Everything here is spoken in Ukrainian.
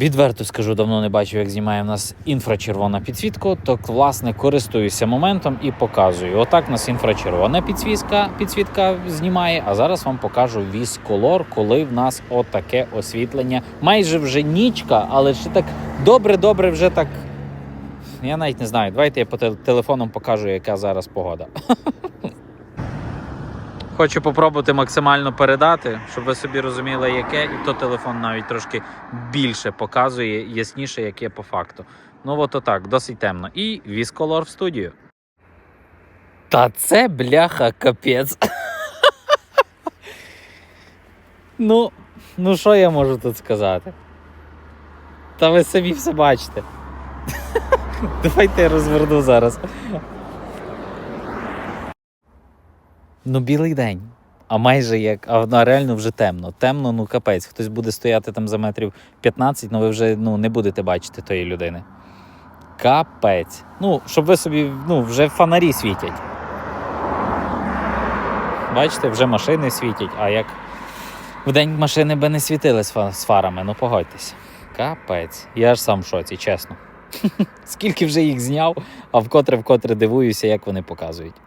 Відверто скажу, давно не бачив, як знімає в нас інфрачервона підсвітка. То власне користуюся моментом і показую. Отак у нас інфрачервона підсвітка, підсвітка знімає. А зараз вам покажу вісколор, коли в нас отаке освітлення. Майже вже нічка, але ще так добре-добре вже так. Я навіть не знаю. Давайте я по телефоном покажу, яка зараз погода. Хочу попробувати максимально передати, щоб ви собі розуміли, яке, і то телефон навіть трошки більше показує, ясніше, яке по факту. Ну, от отак, досить темно. І вісколор в студію. Та це бляха капець. ну, ну що я можу тут сказати? Та ви самі все бачите. Давайте я розверну зараз. Ну, білий день. А майже як, а реально вже темно. Темно, ну капець. Хтось буде стояти там за метрів 15, ну ви вже ну, не будете бачити тої людини. Капець. Ну, щоб ви собі, ну, вже фонарі світять. Бачите, вже машини світять, а як вдень машини би не світили з фарами, ну погодьтесь. Капець. Я ж сам в шоці, чесно. Скільки вже їх зняв, а вкотре вкотре дивуюся, як вони показують.